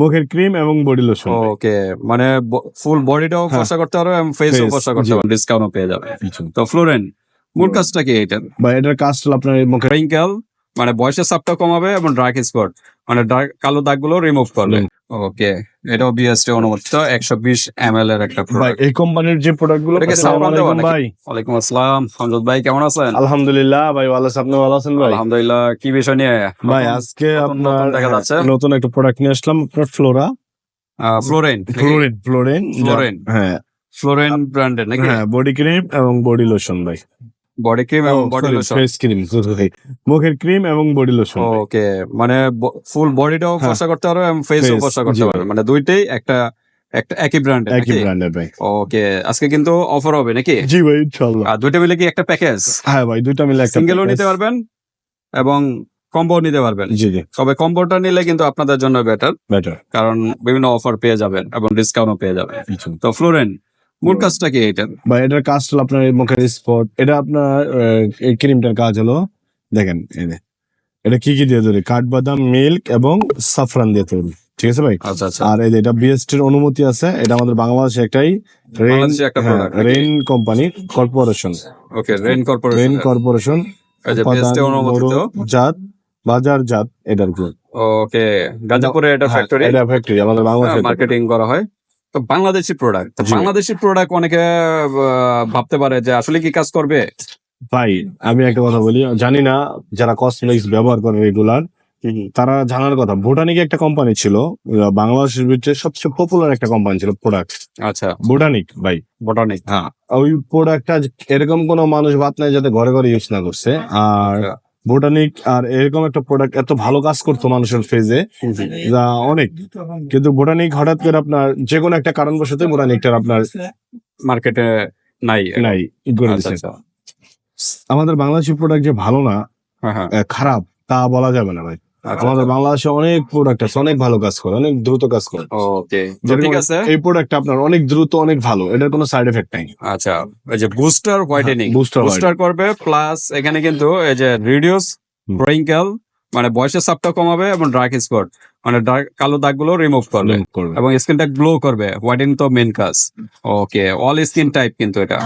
মুখের ক্রিম এবং body lotion. Okay মানে ফুল বডিটাও হ্যাঁ। ফর্সা করতে পারবে এবং ফেসও ফর্সা করতে পারো পারবে ডিসকাউন্টও পেয়ে যাবে। তো ফ্লোরেন মূল কাজটা কি এটা বা এটার কাজ হলো আপনার মুখের রিঙ্কেল মানে বয়সের সাপটা কমাবে এবং ডার্ক স্পট মানে কালো দাগগুলো রিমুভ করবে। ওকে এটাও বিএসটি অনুমোদিত একশো বিশ এম এর একটা ভাই প্রোডাক্ট এই কোম্পানির যে প্রোডাক্টগুলো এটা আসসালামু আলাইকুম ভাই। ওয়ালাইকুম আসসালাম সঞ্জত ভাই কেমন আছেন? আলহামদুলিল্লাহ ভাই ভালো আছেন আপনি ভালো আছেন ভাই? আলহামদুলিল্লাহ কি বিষয় নিয়ে? ভাই আজকে আপনার নতুন দেখা যাচ্ছে। নতুন একটা প্রোডাক্ট নিয়ে আসলাম আপনার Flora Floren Florin Florin Florin হ্যাঁ। ফ্লোরেন ব্র্যান্ডের নাকি? হ্যাঁ বডি ক্রিম এবং বডি লোশন ভাই। বডি ক্রিম এবং বডি লোশন ফেস ক্রিম মুখের ক্রিম এবং বডি লোশন ওকে মানে ফুল বডিটাও হ্যাঁ। ফর্সা করতে পারবে এবং ফেসও ফর্সা করতে। পারবে মানে দুইটাই একটা একটা একই ব্র্যান্ডের একই ব্র্যান্ডের ভাই ওকে আজকে কিন্তু অফার হবে নাকি? জি ভাই ইনশাআল্লাহ। আর দুইটা মিলে কি একটা প্যাকেজ হ্যাঁ ভাই দুইটা মিলে একটা সিঙ্গেলও নিতে পারবেন এবং কম্বো নিতে পারবেন। জি জি। তবে কম্বোটা নিলে কিন্তু আপনাদের জন্য বেটার বেটার কারণ বিভিন্ন অফার পেয়ে যাবেন এবং ডিসকাউন্টও পেয়ে যাবেন। তো ফ্লোরেন মূল কাজটা কি এটা ভাই এটার কাজ হলো আপনার মুখের স্পট এটা আপনার এই ক্রিমটার কাজ হলো দেখেন এটা কি কি দিয়ে তৈরি? কাঠবাদাম মিল্ক এবং সাফরান দিয়ে তৈরি। ঠিক আছে ভাই? আচ্ছা আচ্ছা। আর এই এটা বিএসটির অনুমতি আছে এটা আমাদের বাংলাদেশে একটাই? Rain company corporation okay rain corporation rain corporation জাত বাজার জাত এটার ওকে গাজাপুরে এটা ফ্যাক্টরি এটা ফ্যাক্টরি আমাদের বাংলাদেশে মার্কেটিং করা হয়। বাংলাদেশি প্রোডাক্ট। বাংলাদেশি প্রোডাক্ট অনেকে ভাবতে পারে যে আসলে কি কাজ করবে? ভাই আমি একটা কথা বলি জানি না যারা কসমেটিক্স ব্যবহার করে রেগুলার তারা জানার কথা ভুটানিক একটা কোম্পানি ছিল বাংলাদেশের ভিতরে সবচেয়ে পপুলার একটা কোম্পানি ছিল প্রোডাক্ট আচ্ছা। ভুটানিক ভাই। ভুটানিক হ্যাঁ ওই প্রোডাক্টটা এরকম কোনো মানুষ বাদ নাই যাতে ঘরে ঘরে ইউজ না করছে আর ভুটানিক আর এরকম একটা প্রোডাক্ট এত ভালো কাজ করতো মানুষের ফেজে যা অনেক। কিন্তু বোটানিক হঠাৎ করে আপনার যে কোনো একটা কারণবশত বোটানিকটার আপনার মার্কেটে নাই। নাই আচ্ছা। আচ্ছা। আমাদের বাংলাদেশি প্রোডাক্ট যে ভালো না হ্যাঁ হ্যাঁ। খারাপ তা বলা যাবে না ভাই। আমাদের বাংলাদেশে অনেক প্রোডাক্ট আছে অনেক ভালো কাজ করে অনেক দ্রুত কাজ করে। ওকে ঠিক আছে। এই প্রোডাক্ট আপনার অনেক দ্রুত অনেক ভালো এটার কোনো সাইড এফেক্ট নাই। আচ্ছা এই যে বুস্টার হোয়াইটেনিং বুস্টার বুস্টার করবে প্লাস এখানে কিন্তু এই যে রিডিউস হুম। ব্রোইঙ্কেল মানে বয়সের চাপটা কমাবে এবং ডার্ক স্পট মানে dark কালো দাগগুলো রিমুভ করবে। এবং স্কিনটা গ্লো করবে হোয়াইটেনিং তো মেন কাজ। ওকে অল স্কিন টাইপ কিন্তু এটা।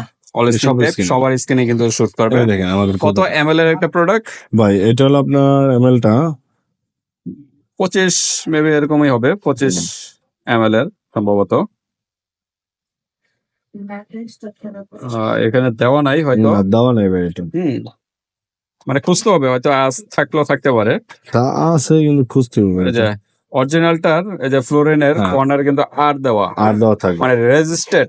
সবার স্কিনে কিন্তু শুট করবে। দেখেন আমাদের কত এম এর একটা প্রোডাক্ট ভাই এটা হলো আপনার এমএলটা পঁচিশ মেবি এরকমই হবে পঁচিশ এম এর সম্ভবত। এখানে দেওয়া নাই হয়তো। দেওয়া নেই মানে খুঁজতে হবে হয়তো আজ থাকলেও থাকতে পারে। তা আছে কিন্তু খুঁজতে হবে অরিজিনালটার এই যে ফ্লোরিনের হ্যাঁ। কর্নার কিন্তু আর দেওয়া আর দেওয়া থাকবে। মানে রেজিস্ট্রেড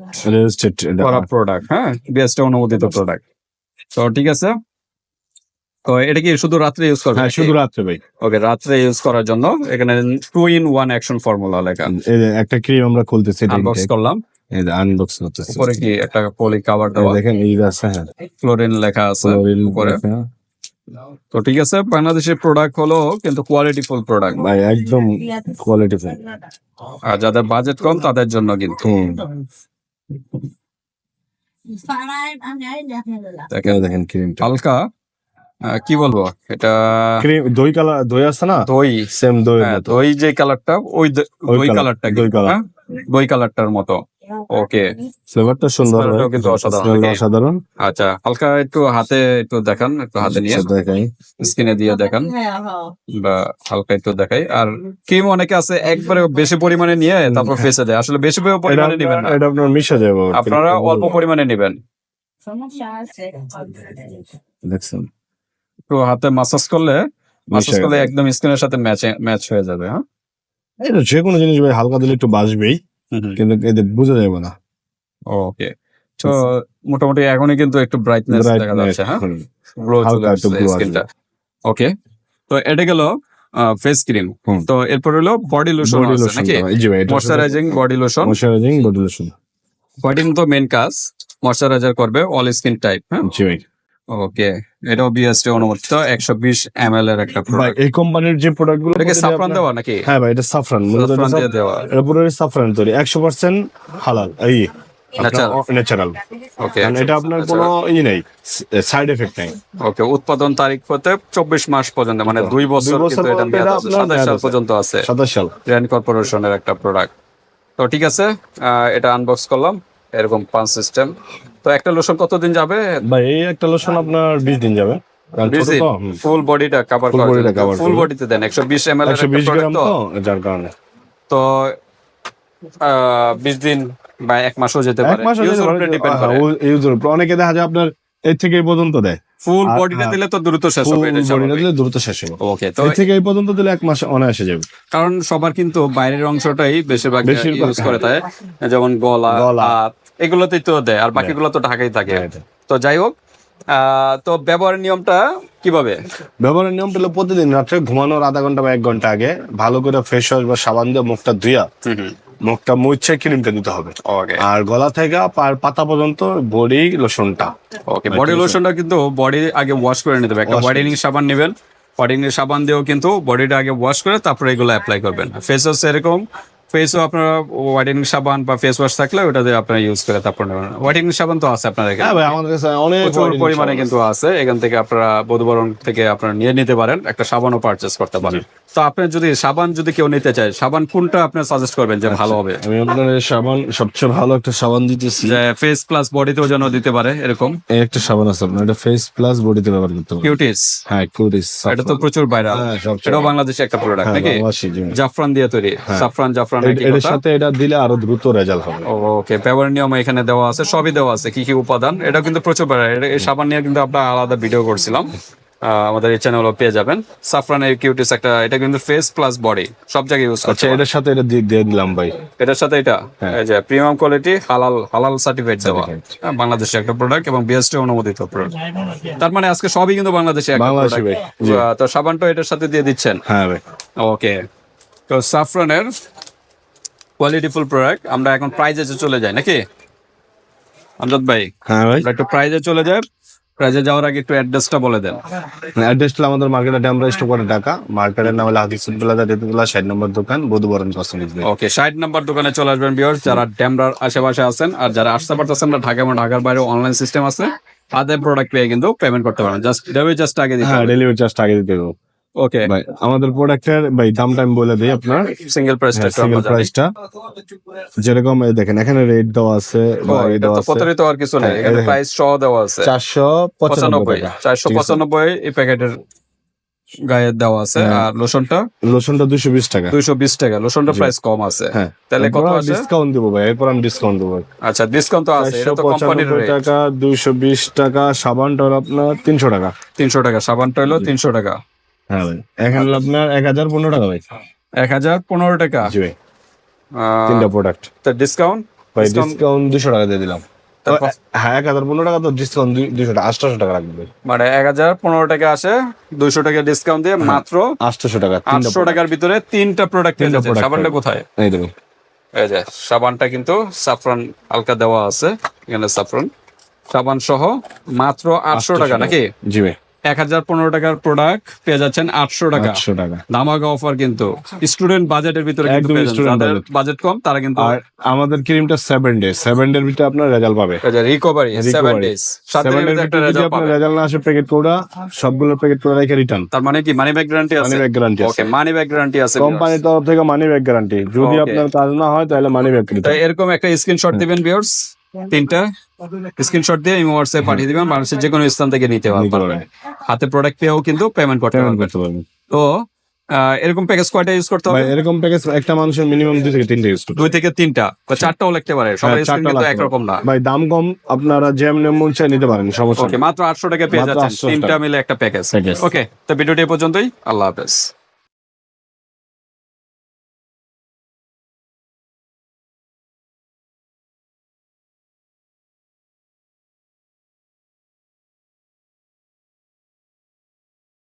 এটা করা প্রোডাক্ট হ্যাঁ? বিএসটি অনুমোদিত প্রোডাক্ট তো ঠিক আছে তো এটা কি শুধু রাত্রে ইউজ করবে হ্যাঁ শুধু রাত্রে ভাই। ওকে রাত্রে ইউজ করার জন্য এখানে two in one action formula লেখা। একটা ক্রিম আমরা খুলতেছি আনবক্স করলাম। আনবক্স করতেছি। উপরে কি একটা পলি কাভার দেওয়া? দেখেন এই আছে হ্যাঁ। ফ্লোরিন লেখা আছে উপরে। তো ঠিক আছে বাংলাদেশের প্রোডাক্ট হলো কিন্তু কোয়ালিটি ফুল প্রোডাক্ট ভাই একদম কোয়ালিটি ফুল আর যাদের বাজেট কম তাদের জন্য কিন্তু। দেখেন। দেখেন ক্রিমটা হালকা কি বলব? এটা দই কালার দই আছে না? দই। সেম দই হ্যাঁ দই যে কালারটা ওই ওই দই কালারটা দই colour। দই কালারটার মতো। ওকে। ফ্লেভারটা সুন্দর কিন্তু অসাধারণ আচ্ছা হালকা একটু হাতে একটু দেখান একটু হাতে নিয়ে। আচ্ছা, দেখাই। স্কিনে দিয়ে দেখান। বা হালকা একটু দেখাই। আর ক্রিম অনেকে আছে একবারে বেশি পরিমাণে নিয়ে তারপর ফেসে দেয়। আসলে বেশি পরিমাণে নেবেন না। এটা আপনার মিশে যাবে আপনারা অল্প পরিমাণে নেবেন। সমস্যা আছে। দেখছেন? একটু হাতে মাসাজ করলে মাসাজ করলে একদম স্কিনের সাথে ম্যাচ ম্যাচ হয়ে যাবে হ্যাঁ? এটা যে কোনো জিনিস ভাই হালকা দিলে একটু বাসবেই কিন্তু এদের বোঝা যাবে না। ওকে তো মোটামুটি এখনই কিন্তু একটু ব্রাইটনেস দেখা যাচ্ছে হ্যাঁ? গ্লো স্কিনটা ওকে তো এটা গেল ফেস ক্রিম তো এরপর হলো বডি লোশন নাকি? Moisturising body lotion moisturising body lotion whitening তো মেন কাজ ময়শ্চারাইজার করবে অল স্কিন টাইপ হ্যাঁ? জি ভাই। ওকে এটাও বিএসটি অনুমোদিত একশো বিশ এম এর একটা ভাই প্রোডাক্ট এই কোম্পানির যে প্রোডাক্টগুলো সাফরান দেওয়া নাকি? হ্যাঁ ভাই এটা সাফরান। সাফরান দিয়ে দেওয়া। এটা পুরো সাফরান তৈরি একশো পার্সেন্ট হালাল এই ন্যাচারাল ওকে এটা আপনার কোনো ই নেই সাইড এফেক্ট নেই। ওকে উৎপাদন তারিখ হতে চব্বিশ মাস পর্যন্ত মানে দুই বছর দুই কিন্তু এটা পর্যন্ত এটা আপনার সাতাশ সাল আছে। পর্যন্ত আছে। সাতাশ সাল। র্যান কর্পোরেশনের একটা প্রোডাক্ট তো ঠিক আছে এটা আনবক্স করলাম। এরকম পাঁচ সিস্টেম। তো একটা লোশন কতদিন যাবে? ভাই এই একটা লোশন আপনার বিশ দিন যাবে। ফুল বডিটা কভার ফুল বডিতে দেন একশো বিশ এম এল একশো বিশ গ্রাম তো? যার কারণে। তো বিশ দিন বা এক মাসও যেতে পারে। মাস ডিপেন্ড করে। ইউজার উপর। অনেকে দেখা যায় আপনার এর থেকে এই পর্যন্ত দেয়। ফুল বডিটা হ্যাঁ। দিলে তো দ্রুত শেষ হবে এটা বডিটা দিলে দ্রুত শেষ হবে। ওকে তো এর থেকে এই পর্যন্ত দিলে এক মাস অনায়াসে যাবে। কারণ সবার কিন্তু বাইরের অংশটাই বেশিরভাগ ইউজ করে তাই যেমন গলা। হাত এগুলোতেই তো দেয় আর বাকিগুলো তো ঢাকাই থাকে। তো যাই হোক তো ব্যবহারের নিয়মটা কীভাবে? ব্যবহারের নিয়মটা হলো প্রতিদিন রাত্রে ঘুমানোর আধা ঘণ্টা বা এক ঘণ্টা আগে ভালো করে ফ্রেশ ওয়াশ বা সাবান দিয়ে মুখটা ধুইয়া মুখটা মুছে ক্রিমটা দিতে হবে। ওকে আর গলা থেকে আর পাতা পর্যন্ত বডি লোশনটা। ওকে বডি লোশনটা কিন্তু বডি আগে ওয়াশ করে নিতে হবে। একটা বডিনিং হোয়াইটেনিং সাবান নেবেন। হোয়াইটেনিং সাবান দিয়েও কিন্তু বডিটা আগে ওয়াশ করে তারপরে এগুলো অ্যাপ্লাই করবেন। ফেস ওয়াশ এরকম ফেসও আপনারা হোয়াইটেনিং সাবান বা ফেস ওয়াশ থাকলে ওটা দিয়ে আপনারা ইউজ করে তারপর নেবেন। হোয়াইটেনিং সাবান তো আছে এখানে। হ্যাঁ ভাই আমাদের কাছে অনেক প্রচুর পরিমাণে কিন্তু আছে। এখান থেকে আপনারা বধুবরণ থেকে আপনারা নিয়ে নিতে পারেন। একটা সাবানও পারচেস করতে পারেন। তো আপনি যদি সাবান যদি কেউ নিতে চায় সাবান কোনটা আপনি সাজেস্ট করবেন যে ভালো হবে? আমি আপনার এই সাবান সবচেয়ে ভালো একটা সাবান দিতেছি। যে ফেস প্লাস বডিতেও যেন দিতে পারে এরকম। এই একটা সাবান আছে আপনার এটা ফেস প্লাস বডিতে ব্যবহার করতে পারবেন কিউটিস হ্যাঁ কুটিস এটা তো প্রচুর ভাইরাল হ্যাঁ, এটাও বাংলাদেশে একটা প্রোডাক্ট হ্যাঁ নাকি? জাফরান দিয়ে তৈরি। সাফরান জাফরান এর- সাথে এটা দিলে আরও দ্রুত রেজাল্ট হবে। ওকে ব্যবহার নিয়ম এখানে দেওয়া আছে সবই দেওয়া আছে কি কি উপাদান? এটা কিন্তু প্রচুর সাবান নিয়ে কিন্তু আমরা আলাদা ভিডিও করছিলাম। আমাদের এই চ্যানেলও পেয়ে যাবেন। সাফরানের কিউটিস একটা এটা কিন্তু ফেস প্লাস বডি সব জায়গায় ইউজ করছে এটার সাথে এটা দিয়ে দিলাম ভাই। এটার সাথে এটা? হ্যাঁ। এই যে প্রিমিয়াম কোয়ালিটি হালাল হালাল সার্টিফিকেট দেওয়া। হ্যাঁ, বাংলাদেশে একটা প্রোডাক্ট এবং বিএসটি অনুমোদিত প্রোডাক্ট তার মানে আজকে সবই কিন্তু বাংলাদেশে তো সাবানটা এটার সাথে দিয়ে দিচ্ছেন? হ্যাঁ ভাই। ওকে তো সাফরানের কোয়ালিটিফুল প্রোডাক্ট আমরা এখন প্রাইজে চলে যাই নাকি? আমজাদ ভাই হ্যাঁ ভাই। একটু প্রাইজে চলে যাই প্রাইজে যাওয়ার আগে একটু অ্যাড্রেসটা বলে দেন। অ্যাড্রেসটা আমাদের মার্কেটের ড্যামরা স্টক করে ঢাকা। মার্কেটের নাম হলো হাদিসুল প্লাজা তেতুল্লাহ ষাট নম্বর দোকান বধুবরণ কসমেটিক্স ভাই ওকে ষাট নাম্বার দোকানে চলে আসবেন বিয়ার যারা ড্যামরার আশেপাশে আছেন আর যারা আসতে পারতেছেন না ঢাকা এবং ঢাকার বাইরে অনলাইন সিস্টেম আছে তাদের প্রোডাক্ট পেয়ে কিন্তু পেমেন্ট করতে পারেন জাস্ট ডেলিভারি জাস্ট আগে দিতে হ্যাঁ ডেলিভারি চার্জটা আগে দিতে হবে। ওকে ভাই আমাদের প্রোডাক্টের ভাই দামটা আমি বলে দিই আপনার। সিঙ্গেল প্রাইসটা সিঙ্গেল প্রাইসটা যেরকম এই দেখেন এখানে রেট দেওয়া আছে বা এই দেওয়া তো আছে। প্রতারিত আর কিছু নেই। হ্যাঁ, এখানে প্রাইস সহ দেওয়া আছে। চারশো পঁচানব্বই পঁচানব্বই টাকা। চারশো ঠিক আছে? পঁচানব্বই এই প্যাকেটের গায়ে দেওয়া আছে। হ্যাঁ। আর লোশনটা? লোশনটা দুশো বিশ টাকা। দুইশো বিশ টাকা। লোশনটা প্রাইস কম আছে। হ্যাঁ। তাহলে কত ডিসকাউন্ট দিব ভাই এরপর আমি ডিসকাউন্ট দেবো আচ্ছা ডিসকাউন্ট তো আছে এটা তো কোম্পানির রেট টাকা দুইশো বিশ টাকা সাবানটা হলো আপনার তিনশো টাকা। তিনশো টাকা সাবানটা হলো তিনশো টাকা। হ্যাঁ ভাই। আপনার এক হাজার পনেরো টাকা ভাই। এক হাজার পনেরো টাকা? জি ভাই। তিনটা প্রোডাক্ট ডিসকাউন্ট ভাই ডিসকাউন্ট দুশো টাকা দিয়ে দিলাম? হ্যাঁ এক হাজার পনেরো টাকা তো ডিসকাউন্ট দুশো টাকা আটশোশো টাকা রাখবে মানে এক হাজার পনেরো টাকা আসে দুইশো টাকা ডিসকাউন্ট দিয়ে মাত্র আটশোশো টাকা আটশো টাকার ভিতরে তিনটা প্রোডাক্ট সাবানটা কোথায়? এই দেখুন। এই যে সাবানটা কিন্তু সাফরান হালকা দেওয়া আছে এখানে সাফরান সাবান সহ মাত্র আটশো টাকা। নাকি? জি ভাই। এক হাজার পনেরো টাকার প্রোডাক্ট পেয়ে যাচ্ছেন আটশো টাকা। আটশো টাকা। ধামাকা অফার কিন্তু স্টুডেন্ট বাজেটের ভিতরে কিন্তু। বাজেট কম তারা কিন্তু আর আমাদের ক্রিমটা সেভেন ডে সেভেন ডের ভিতরে আপনার রেজাল্ট পাবে রিকভারি সেভেন। ডেজ সেভেন ডের ভিতরে যদি রেজাল্ট আপনার রেজাল্ট না আসে প্যাকেট কোডা সবগুলো প্যাকেট কোডা রেখে রিটার্ন তার মানে কি? মানি ব্যাক গ্যারান্টি আছে? Money bag guarantee okay money back guarantee আছে কোম্পানির তরফ থেকে মানি ব্যাগ গ্যারান্টি যদি আপনার কাজ না হয় তাহলে মানি ব্যাগ তাই এরকম একটা স্ক্রিনশট দিবেন ভিউয়ার্স তিনটা স্ক্রিনশট দিয়ে ইমো হোয়াটসঅ্যাপ পাঠিয়ে দিবেন বাংলাদেশের যে কোনো স্থান থেকে নিতে পারবেন। হাতে প্রোডাক্ট পেয়েও কিন্তু পেমেন্ট করতে পারবেন তো এরকম প্যাকেজ কয়টা ইউজ করতে হবে? এরকম প্যাকেজ একটা মানুষের মিনিমাম দুই থেকে তিনটে ইউজ করতে দুই থেকে তিনটা বা চারটাও লিখতে পারে। সবার হ্যাঁ, স্ক্রিন কিন্তু একরকম না। ভাই দাম কম আপনারা যেমন মন চাই নিতে পারেন সমস্যা ওকে মাত্র আটশো টাকা পেয়ে যাচ্ছেন। তিনটা মিলে একটা প্যাকেজ ওকে তো ভিডিওটি পর্যন্তই। আল্লাহ হাফেজ।